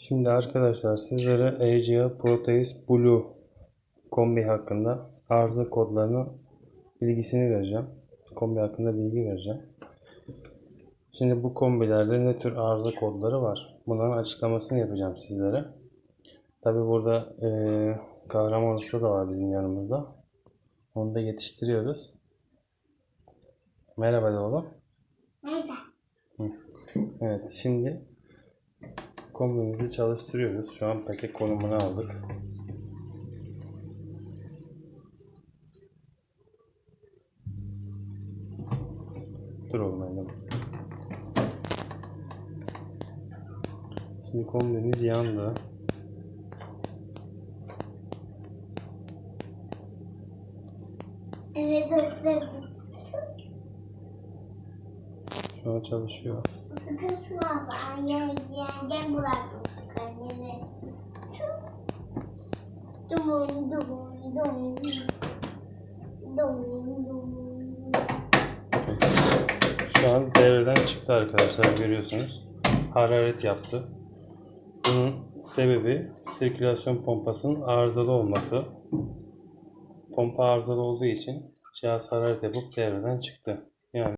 Şimdi arkadaşlar sizlere Agea Proteus Blue kombi hakkında arıza kodlarını bilgisini vereceğim. Kombi hakkında bilgi vereceğim. Şimdi bu kombilerde ne tür arıza kodları var? Bunların açıklamasını yapacağım sizlere. Tabi burada eee Kahraman Usta da var bizim yanımızda. Onu da yetiştiriyoruz. Merhaba oğlum. Nerede? Evet şimdi kombimizi çalıştırıyoruz. Şu an paket konumunu aldık. Dur annem. Şimdi kombimiz yandı. Evet doktor. Şu an çalışıyor. Sıkıntı var. Yengen bıraktım çıkarını. Dumun dumun dumun. Dumun dumun. Şu an devreden çıktı arkadaşlar görüyorsunuz. Hararet yaptı. Bunun sebebi sirkülasyon pompasının arızalı olması. Pompa arızalı olduğu için cihaz hararet yapıp devreden çıktı.